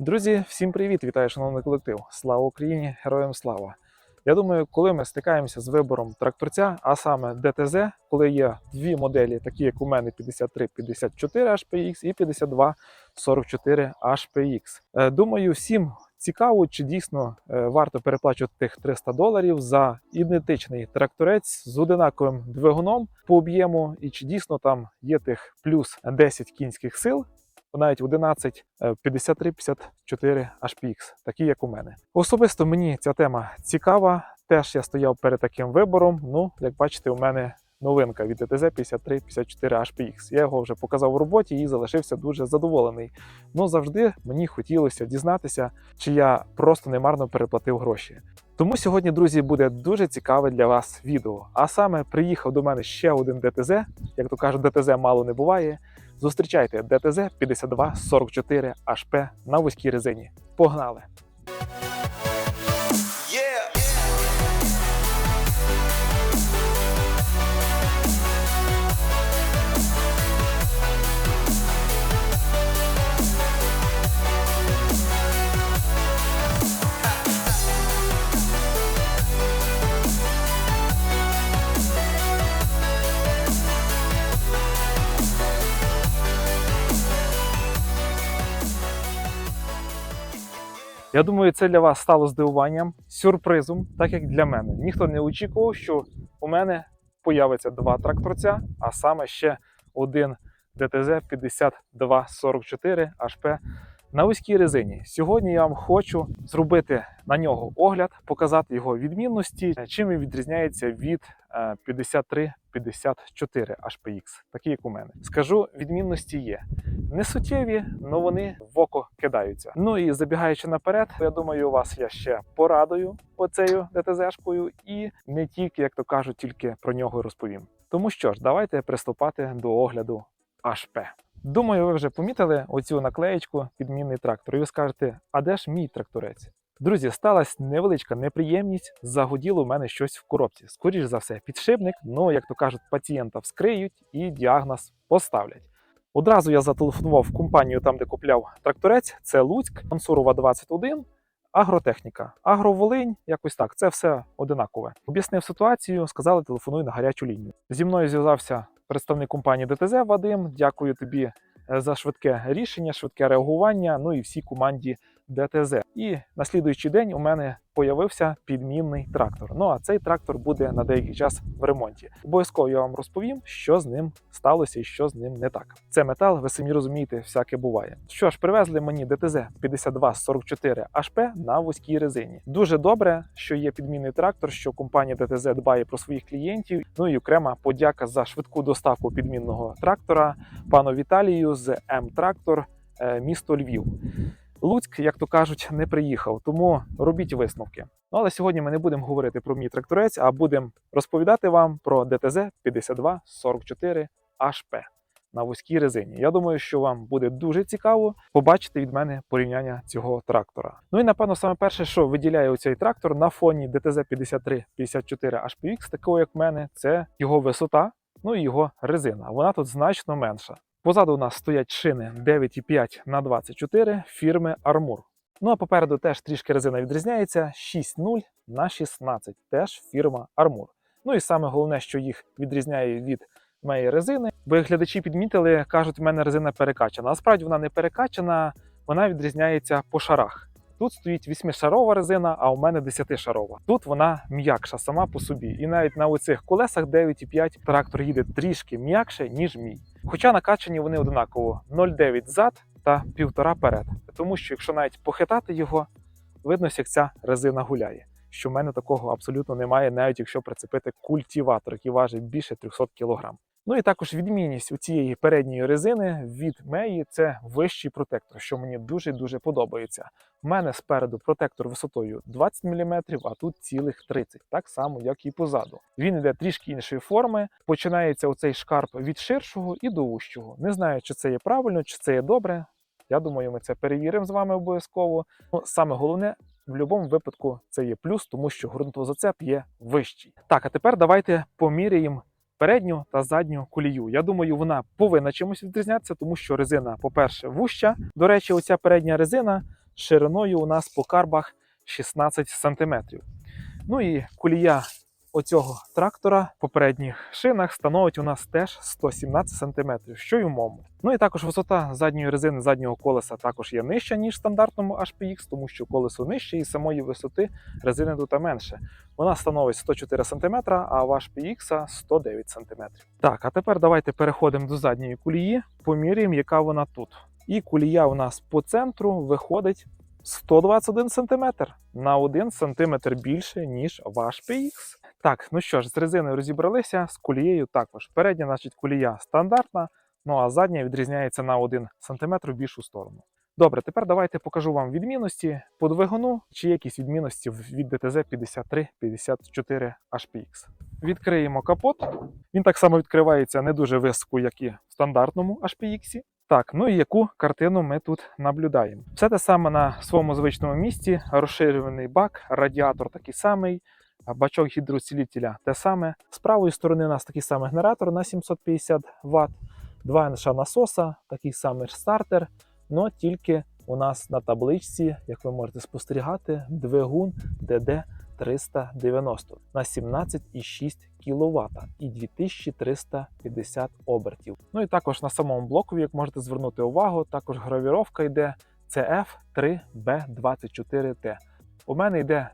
Друзі, всім привіт! Вітаю, шановний колектив! Слава Україні! Героям слава! Я думаю, коли ми стикаємося з вибором тракторця, а саме ДТЗ, коли є дві моделі, такі як у мене 5354 HPX і 5244 HPX. Е, Думаю, всім цікаво, чи дійсно е, варто переплачувати тих 300 доларів за ідентичний тракторець з одинаковим двигуном по об'єму, і чи дійсно там є тих плюс 10 кінських сил навіть 11 е, 53-54 HPX, такі як у мене. Особисто мені ця тема цікава. Теж я стояв перед таким вибором. Ну, як бачите, у мене новинка від DTZ 53-54 HPX. Я його вже показав у роботі і залишився дуже задоволений. Ну завжди мені хотілося дізнатися, чи я просто немарно переплатив гроші. Тому сьогодні, друзі, буде дуже цікаве для вас відео. А саме приїхав до мене ще один ДТЗ. Як то кажуть, ДТЗ мало не буває. Зустрічайте ДТЗ 5244 HP на вузькій резині. Погнали! Я думаю, це для вас стало здивуванням, сюрпризом, так як для мене. Ніхто не очікував, що у мене появиться два тракторця, а саме ще один ДТЗ-5244 HP на вузькій резині. Сьогодні я вам хочу зробити на нього огляд, показати його відмінності, чим він відрізняється від е, 53 54 HPX, такі як у мене. Скажу, відмінності є. Не суттєві, але вони в око кидаються. Ну і забігаючи наперед, я думаю, у вас я ще порадую оцею ДТЗ-шкою і не тільки, як то кажуть, тільки про нього розповім. Тому що ж, давайте приступати до огляду HP. Думаю, ви вже помітили оцю наклеєчку підмінний трактор. І ви скажете, а де ж мій тракторець? Друзі, сталася невеличка неприємність. Загуділо у мене щось в коробці. Скоріш за все, підшипник. Ну, як то кажуть, пацієнта вскриють і діагноз поставлять. Одразу я зателефонував в компанію, там де купляв тракторець. Це Луцьк, Мансурова 21, агротехніка. Агроволинь, якось так. Це все одинакове. Об'яснив ситуацію, сказали, телефонуй на гарячу лінію. Зі мною зв'язався представник компанії ДТЗ Вадим. Дякую тобі е, за швидке рішення, швидке реагування. Ну і всій команді ДТЗ. І на слідуючий день у мене появився підмінний трактор. Ну а цей трактор буде на деякий час в ремонті. Обов'язково я вам розповім, що з ним сталося і що з ним не так. Це метал, ви самі розумієте, всяке буває. Що ж, привезли мені ДТЗ 5244 HP на вузькій резині. Дуже добре, що є підмінний трактор, що компанія ДТЗ дбає про своїх клієнтів. Ну і окрема подяка за швидку доставку підмінного трактора пану Віталію з М-Трактор, е, місто Львів. Луцьк, як то кажуть, не приїхав, тому робіть висновки. Ну але сьогодні ми не будемо говорити про мій тракторець, а будемо розповідати вам про ДТЗ 5244 HP на вузькій резині. Я думаю, що вам буде дуже цікаво побачити від мене порівняння цього трактора. Ну і напевно, саме перше, що виділяє цей трактор на фоні ДТЗ 5354 HPX, такого як в мене, це його висота, ну і його резина. Вона тут значно менша. Позаду у нас стоять шини 9,5 на 24 фірми Армур. Ну а попереду теж трішки резина відрізняється 6,0 на 16, теж фірма Армур. Ну і саме головне, що їх відрізняє від моєї резини, бо як глядачі підмітили, кажуть, у мене резина перекачана. Насправді вона не перекачана, вона відрізняється по шарах. Тут стоїть 8-шарова резина, а у мене 10-шарова. Тут вона м'якша сама по собі. І навіть на оцих колесах 9,5 трактор їде трішки м'якше, ніж мій. Хоча накачані вони однаково 0,9 зад та 1,5 перед. Тому що якщо навіть похитати його, видно, як ця резина гуляє. Що в мене такого абсолютно немає, навіть якщо прицепити культиватор, який важить більше 300 кг. Ну і також відмінність у цієї передньої резини від Меї це вищий протектор, що мені дуже дуже подобається. У мене спереду протектор висотою 20 мм, а тут цілих 30, так само, як і позаду. Він йде трішки іншої форми. Починається оцей шкарп від ширшого і до вущого. Не знаю, чи це є правильно, чи це є добре. Я думаю, ми це перевіримо з вами обов'язково. Ну, саме головне. В будь-якому випадку це є плюс, тому що ґрунтозацеп є вищий. Так, а тепер давайте поміряємо передню та задню колію. Я думаю, вона повинна чимось відрізнятися, тому що резина, по-перше, вуща. До речі, оця передня резина шириною у нас по карбах 16 см. Ну і колія оцього трактора в попередніх шинах становить у нас теж 117 см, що й у моєму. Ну і також висота задньої резини заднього колеса також є нижча, ніж в стандартному HPX, тому що колесо нижче і самої висоти резини тут менше. Вона становить 104 см, а в HPX 109 см. Так, а тепер давайте переходимо до задньої колії, поміряємо, яка вона тут. І колія у нас по центру виходить 121 см на 1 см більше, ніж в HPX. Так, ну що ж, з резиною розібралися, з колією також. Передня, значить, колія стандартна, ну а задня відрізняється на 1 см в більшу сторону. Добре, тепер давайте покажу вам відмінності по двигуну, чи якісь відмінності від DTZ 53-54 HPX. Відкриємо капот. Він так само відкривається не дуже високо, як і в стандартному HPX. Так, ну і яку картину ми тут наблюдаємо? Все те саме на своєму звичному місці, розширюваний бак, радіатор такий самий, бачок гідроцілітеля те саме. З правої сторони у нас такий самий генератор на 750 Вт, два НШ насоса, такий самий стартер, але тільки у нас на табличці, як ви можете спостерігати, двигун DD 390 на 17,6 кВт і 2350 обертів. Ну і також на самому блокові, як можете звернути увагу, також гравіровка йде CF3B24T. У мене йде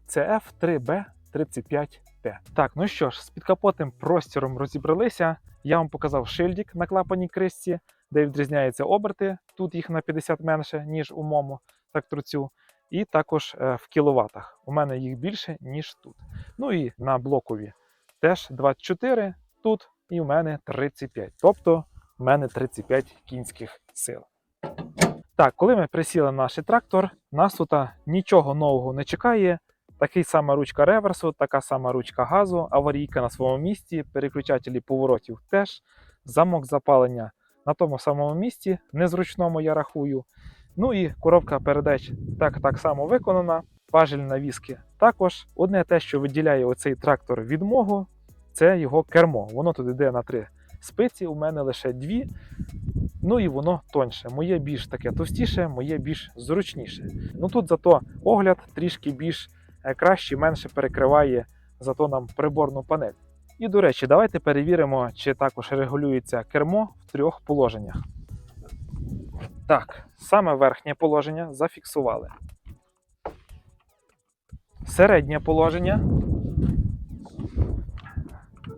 CF3B35T. Так, ну що ж, з підкапотним простіром розібралися. Я вам показав шильдик на клапаній кришці, де відрізняються оберти. Тут їх на 50 менше, ніж у моєму тракторцю. І також е, в кіловатах. У мене їх більше, ніж тут. Ну і на блокові теж 24 тут, і у мене 35. Тобто у мене 35 кінських сил. Так, коли ми присіли на наш трактор, нас тут нічого нового не чекає. Такий сама ручка реверсу, така сама ручка газу, аварійка на своєму місці, переключателі поворотів теж, замок запалення на тому самому місці, незручному я рахую. Ну і коробка передач так, так само виконана. Важель навіски також. Одне те, що виділяє оцей трактор від мого, це його кермо. Воно тут йде на три спиці, у мене лише дві. Ну і воно тоньше. Моє більш таке товстіше, моє більш зручніше. Ну тут зато огляд трішки більш краще, менше перекриває зато нам приборну панель. І до речі, давайте перевіримо, чи також регулюється кермо в трьох положеннях. Так, саме верхнє положення зафіксували. Середнє положення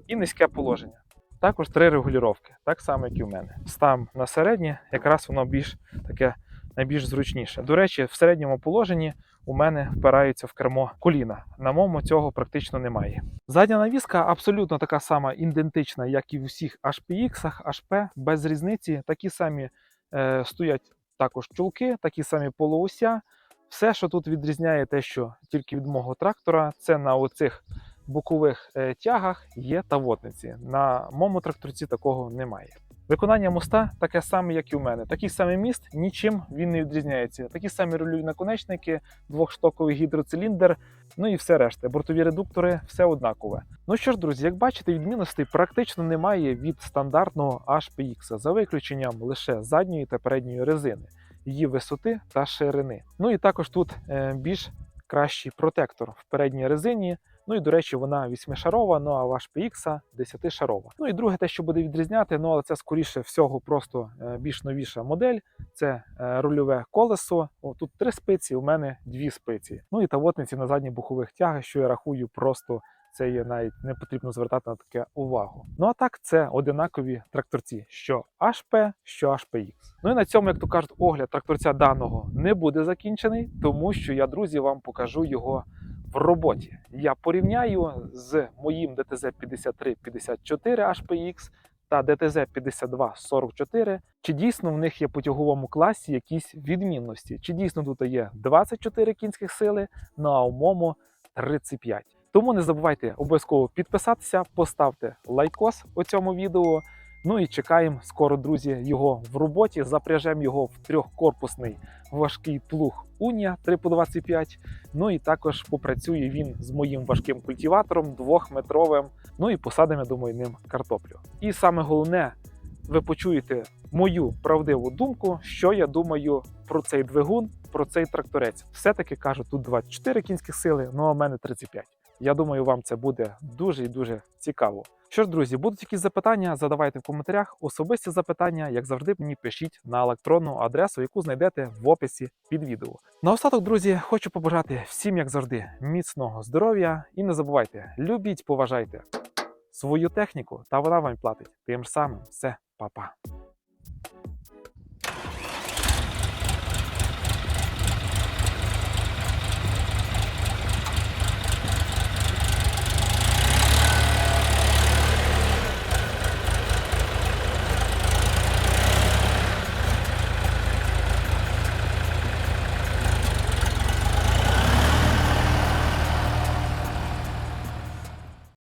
і низьке положення. Також три регулювання, так само, як і в мене. Став на середнє, якраз воно більш таке найбільш зручніше. До речі, в середньому положенні у мене впираються в кермо коліна. На моєму цього практично немає. Задня навіска абсолютно така сама ідентична, як і в усіх HPX, HP, без різниці. Такі самі е, стоять також чулки, такі самі полууся. Все, що тут відрізняє те, що тільки від мого трактора, це на оцих бокових е, тягах є тавотниці. На моєму тракторці такого немає. Виконання моста таке саме, як і у мене. Такий самий міст, нічим він не відрізняється. Такі самі рульові наконечники, двохштоковий гідроциліндр, ну і все решта. Бортові редуктори, все однакове. Ну що ж, друзі, як бачите, відмінностей практично немає від стандартного HPX, за виключенням лише задньої та передньої резини, її висоти та ширини. Ну і також тут е, більш кращий протектор в передній резині. Ну і до речі, вона 8-шарова, ну а ваш PX 10-шарова. Ну і друге, те, що буде відрізняти, ну але це скоріше всього просто е, більш новіша модель. Це е, рульове колесо. О, тут три спиці, у мене дві спиці. Ну і тавотниці на задніх бокових тягах, що я рахую, просто це є навіть не потрібно звертати на таке увагу. Ну а так, це одинакові тракторці, що HP, що HPX. Ну і на цьому, як то кажуть, огляд тракторця даного не буде закінчений, тому що я, друзі, вам покажу його роботі. Я порівняю з моїм DTZ 5354 HPX та DTZ 5244, чи дійсно в них є по тяговому класі якісь відмінності, чи дійсно тут є 24 кінських сили, ну а у моєму 35. Тому не забувайте обов'язково підписатися, поставте лайкос у цьому відео. Ну і чекаємо скоро, друзі, його в роботі. Запряжемо його в трьохкорпусний важкий плуг Унія 3 по 25. Ну і також попрацює він з моїм важким культиватором двохметровим. Ну і посадимо, я думаю, ним картоплю. І саме головне, ви почуєте мою правдиву думку, що я думаю про цей двигун, про цей тракторець. Все-таки кажу, тут 24 кінських сили, ну а в мене 35. Я думаю, вам це буде дуже і дуже цікаво. Що ж, друзі, будуть якісь запитання, задавайте в коментарях. Особисті запитання, як завжди, мені пишіть на електронну адресу, яку знайдете в описі під відео. Наостаток, друзі, хочу побажати всім, як завжди, міцного здоров'я і не забувайте, любіть, поважайте свою техніку, та вона вам платить. Тим самим все, па-па.